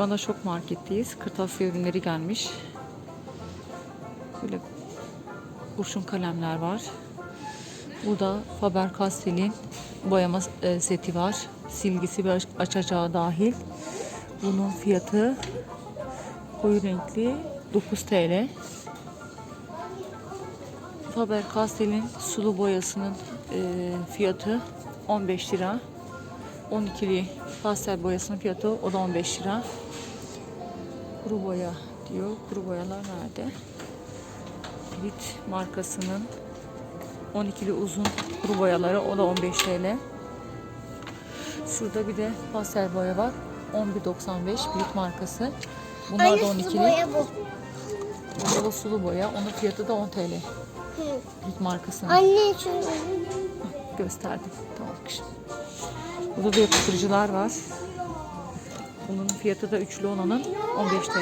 Şu anda şok marketteyiz. Kırtasiye ürünleri gelmiş. Böyle kurşun kalemler var. Burada Faber-Castell'in boyama e, seti var. Silgisi ve aç- açacağı dahil. Bunun fiyatı koyu renkli 9 TL. Faber-Castell'in sulu boyasının e, fiyatı 15 lira. 12'li pastel boyasının fiyatı o da 15 lira. Kuru boya diyor. Kuru boyalar nerede? Pilit markasının 12'li uzun kuru boyaları o da 15 TL. Şurada bir de pastel boya var. 11.95 Pilit markası. Bunlar da Aynısı 12'li. boya bu. Burada da sulu boya. Onun fiyatı da 10 TL. Hı. Pilit markasının. Anne şu gösterdim. Tamam kışım. Burada da yapıştırıcılar var. Bunun fiyatı da üçlü olanın 15 TL.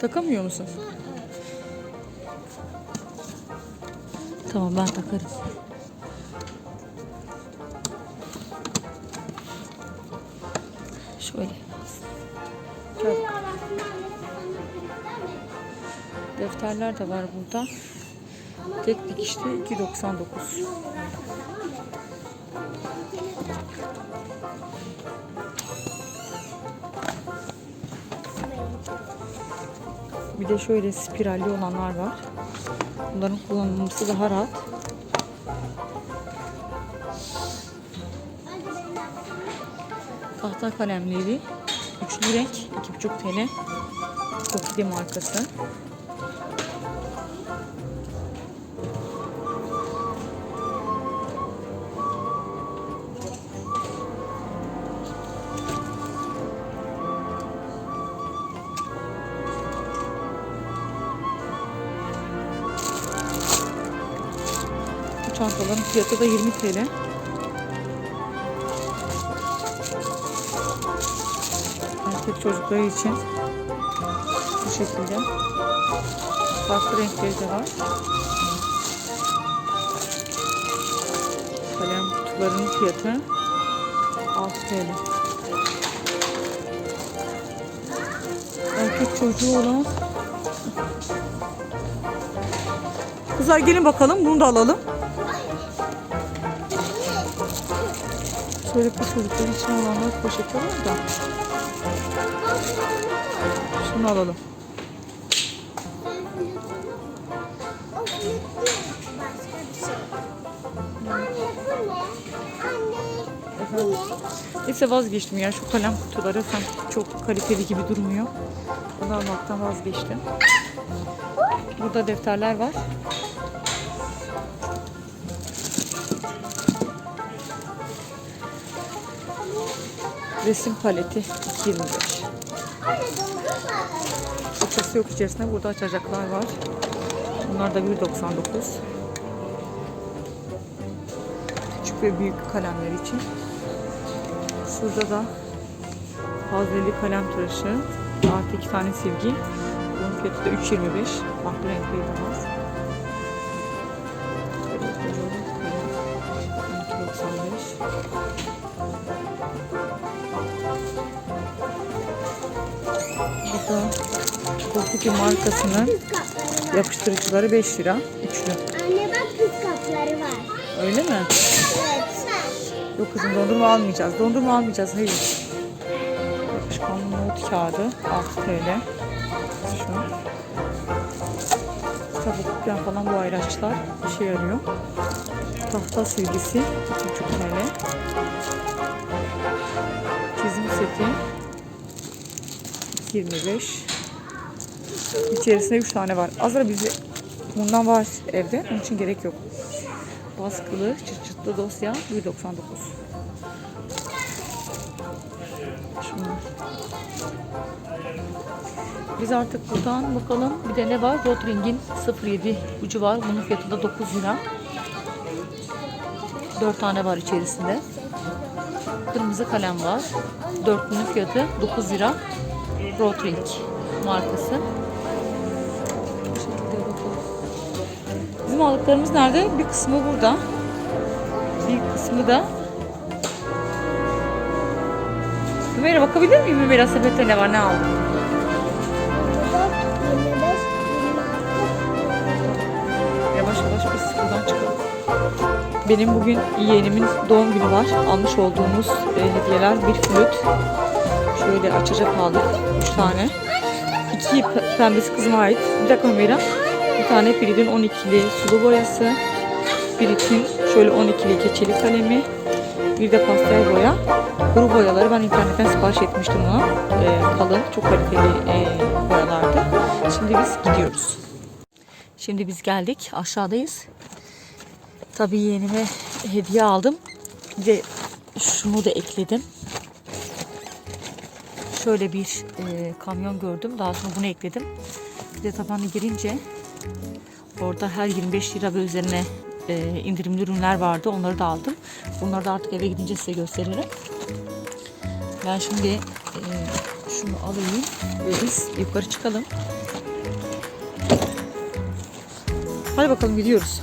Takamıyor musun? Tamam ben takarım. Şöyle. Gel. Defterler de var burada. Tek dikişli 2.99. Bir de şöyle spiralli olanlar var. Bunların kullanılması daha rahat. Tahta kalemleri. Üçlü renk 2,5 TL. Kofide markası. Çantaların fiyatı da 20 TL. Erkek çocukları için bu şekilde farklı renkleri de var. Kalem kutularının fiyatı 6 TL. Erkek çocuğu olan Kızlar gelin bakalım bunu da alalım. Bu çocuklar için olanlar poşeti var da. Şunu alalım. Neyse vazgeçtim ya şu kalem kutuları sanki çok kaliteli gibi durmuyor. Bunu almaktan vazgeçtim. Burada defterler var. Resim paleti 2.25. Anne dondurma. Fırçası yok içerisinde. Burada açacaklar var. Bunlar da 1.99. Küçük ve büyük kalemler için. Şurada da fazleli kalem tıraşı. Artı iki tane silgi. Bunun fiyatı da 3.25. Farklı renkleri de var. Şöyle kocaman Kokuki markasının yapıştırıcıları 5 lira. Üçlü. Anne bak kız kapları var. Öyle mi? Evet. Yok kızım dondurma almayacağız. Dondurma almayacağız. Hayır. Yapışkan not kağıdı 6 TL. Şu. Kitap falan bu ayraçlar işe yarıyor. Tahta silgisi 2,5 TL. Çizim seti 25. İçerisinde 3 tane var. Azra bize bundan var evde. Onun için gerek yok. Baskılı çıt çıtlı dosya 1.99. Şunlar. Biz artık buradan bakalım. Bir de ne var? Rotring'in 07 ucu var. Bunun fiyatı da 9 lira. 4 tane var içerisinde. Kırmızı kalem var. Dörtlünün fiyatı 9 lira. Rotring markası. Bizim nerede? Bir kısmı burada. Bir kısmı da Ömer'e bakabilir miyim? Ömer'e sepette ne var? Ne aldım? Yavaş yavaş biz buradan çıkalım. Benim bugün yeğenimin doğum günü var. Almış olduğumuz e, hediyeler bir flüt. Şöyle açacak aldık. Üç tane. İki pembesi kızıma ait. Bir dakika Ömer'e. Bir tane Pirid'in 12'li sulu boyası. Pirid'in şöyle 12'li keçeli kalemi. Bir de pastel boya. Kuru boyaları ben internetten sipariş etmiştim ona. E, kalın, çok kaliteli e, boyalardı. Şimdi biz gidiyoruz. Şimdi biz geldik. Aşağıdayız. Tabii yeğenime hediye aldım. Bir de şunu da ekledim. Şöyle bir e, kamyon gördüm. Daha sonra bunu ekledim. Bir de tabanı girince orada her 25 lira ve üzerine e, indirimli ürünler vardı. Onları da aldım. Bunları da artık eve gidince size gösteririm. Ben şimdi e, şunu alayım ve biz yukarı çıkalım. Hadi bakalım gidiyoruz.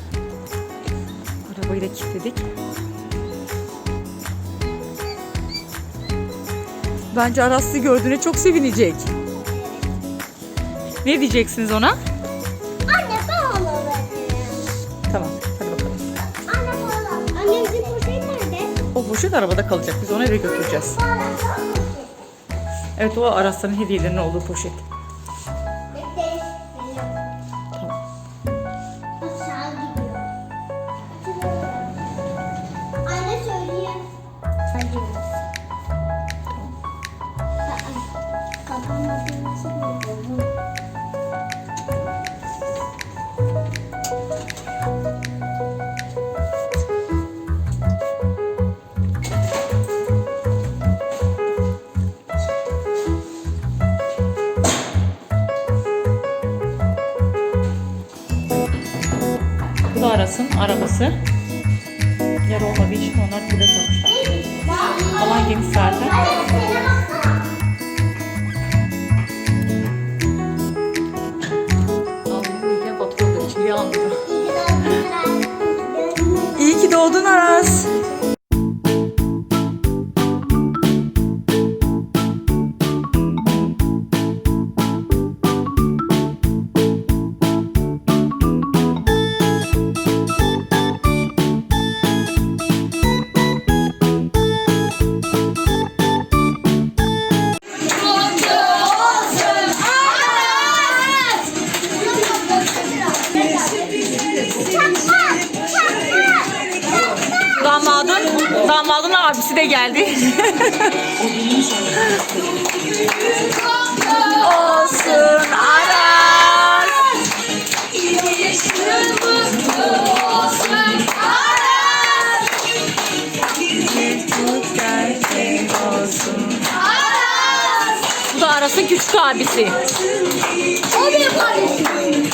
Arabayı da kilitledik. Bence Aras sizi gördüğüne çok sevinecek. Ne diyeceksiniz ona? O poşet arabada kalacak. Biz onu eve götüreceğiz. Evet, o Aras'ların hediyelerinin olduğu poşet. Aras'ın arabası. Yer olmadığı için onlar burada koymuşlar. Alan geniş zaten. İyi ki doğdun Aras. Damadın, damadın abisi de geldi. Olsun Aras. Olsun. Bu da Aras'ın küçük abisi. O benim kardeşim.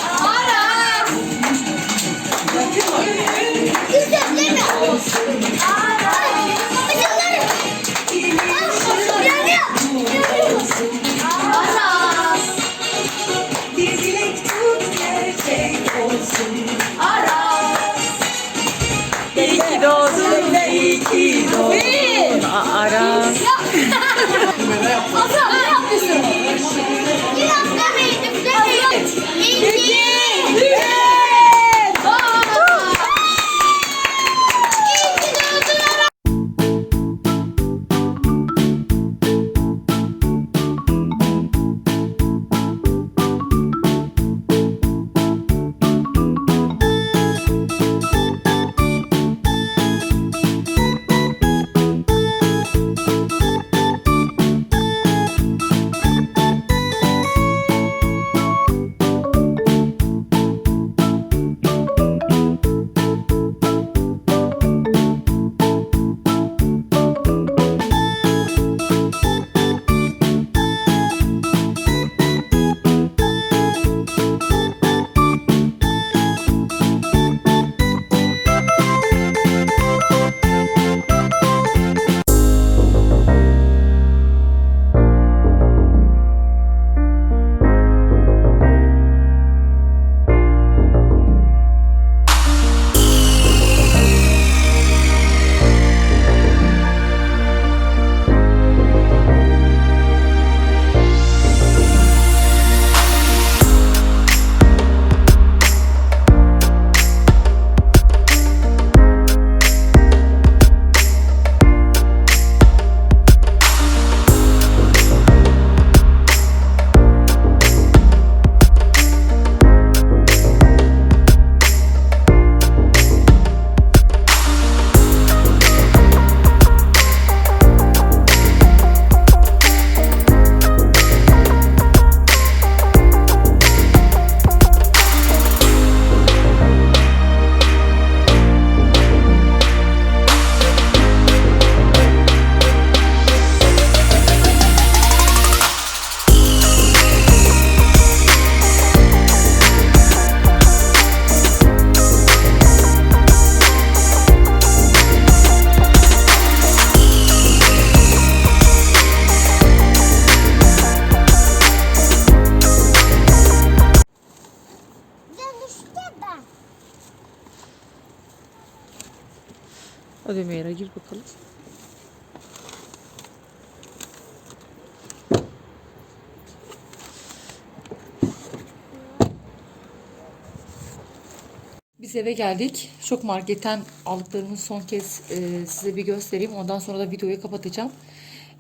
Biz eve geldik. Şok marketten aldıklarımı son kez e, size bir göstereyim. Ondan sonra da videoyu kapatacağım.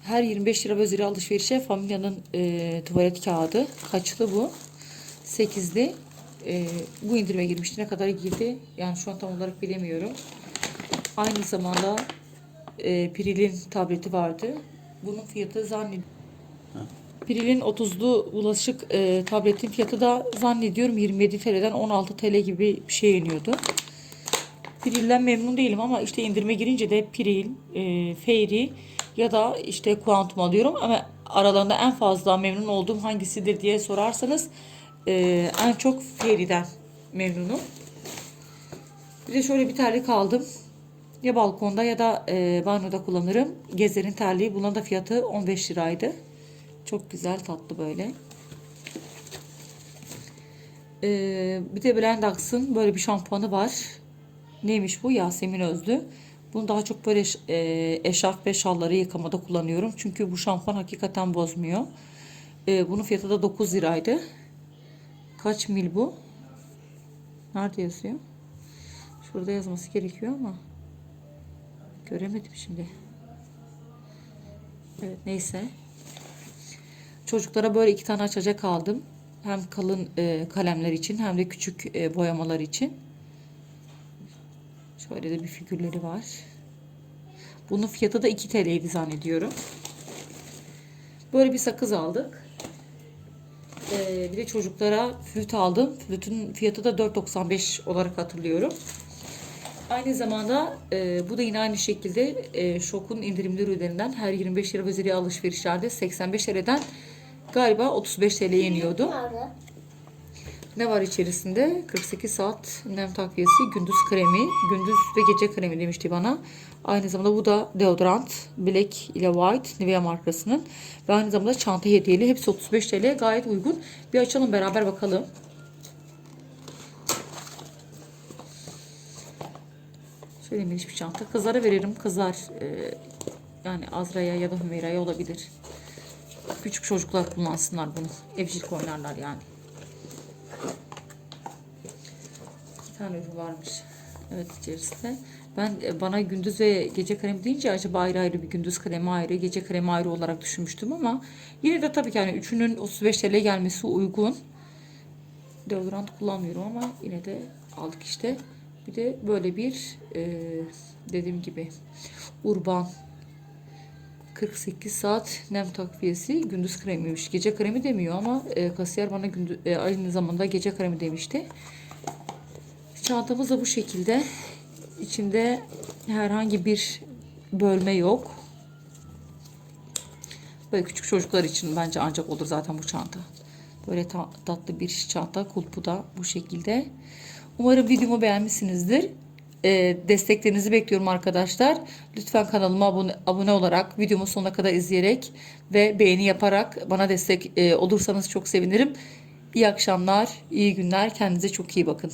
Her 25 lira özürü alışverişe Familya'nın e, tuvalet kağıdı. Kaçlı bu? 8'li. E, bu indirime girmişti. Ne kadar girdi? Yani şu an tam olarak bilemiyorum. Aynı zamanda e, Piril'in tableti vardı. Bunun fiyatı zannediyorum. Piril'in 30'lu bulaşık e, tabletin fiyatı da zannediyorum 27 TL'den 16 TL gibi bir şey iniyordu. Piril'den memnun değilim ama işte indirime girince de Piril, e, Fairy ya da işte Quantum alıyorum ama aralarında en fazla memnun olduğum hangisidir diye sorarsanız e, en çok Fairy'den memnunum. Bir de şöyle bir terlik aldım. Ya balkonda ya da e, banyoda kullanırım. Gezer'in terliği. Bunun da fiyatı 15 liraydı. Çok güzel tatlı böyle. Ee, bir de Blendax'ın böyle bir şampuanı var. Neymiş bu? Yasemin Özlü. Bunu daha çok böyle e, eşarp ve şalları yıkamada kullanıyorum. Çünkü bu şampuan hakikaten bozmuyor. Ee, bunun fiyatı da 9 liraydı. Kaç mil bu? Nerede yazıyor? Şurada yazması gerekiyor ama göremedim şimdi. Evet neyse. Çocuklara böyle iki tane açacak aldım. Hem kalın e, kalemler için hem de küçük e, boyamalar için. Şöyle de bir figürleri var. Bunun fiyatı da 2 TL'ydi zannediyorum. Böyle bir sakız aldık. E, bir de çocuklara flüt aldım. Flütün fiyatı da 4.95 olarak hatırlıyorum. Aynı zamanda e, bu da yine aynı şekilde e, Şok'un indirimli ürünlerinden her 25 lira üzeri alışverişlerde 85 TL'den galiba 35 TL'ye iniyordu. Nerede? Ne var içerisinde? 48 saat nem takviyesi, gündüz kremi, gündüz ve gece kremi demişti bana. Aynı zamanda bu da deodorant, Black ile White, Nivea markasının. Ve aynı zamanda çanta hediyeli. Hepsi 35 TL gayet uygun. Bir açalım beraber bakalım. Şöyle bir çanta. Kızlara veririm. Kızlar e, yani Azra'ya ya da Hümeyra'ya olabilir. Küçük çocuklar kullansınlar bunu. Evcilik oynarlar yani. Bir tane ürün varmış. Evet içerisinde. Ben e, bana gündüz ve gece kremi deyince acaba ayrı ayrı bir gündüz kremi ayrı, gece kremi ayrı olarak düşünmüştüm ama yine de tabii ki hani üçünün 35 TL gelmesi uygun. Deodorant kullanmıyorum ama yine de aldık işte. Bir de böyle bir e, dediğim gibi urban 48 saat nem takviyesi gündüz kremiymiş. Gece kremi demiyor ama e, kasiyer bana gündüz, e, aynı zamanda gece kremi demişti. Çantamız da bu şekilde. İçinde herhangi bir bölme yok. Böyle küçük çocuklar için bence ancak olur zaten bu çanta. Böyle ta- tatlı bir çanta. Kulpu da bu şekilde. Umarım videomu beğenmişsinizdir. Ee, desteklerinizi bekliyorum arkadaşlar. Lütfen kanalıma abone, abone olarak, videomu sonuna kadar izleyerek ve beğeni yaparak bana destek e, olursanız çok sevinirim. İyi akşamlar, iyi günler. Kendinize çok iyi bakın.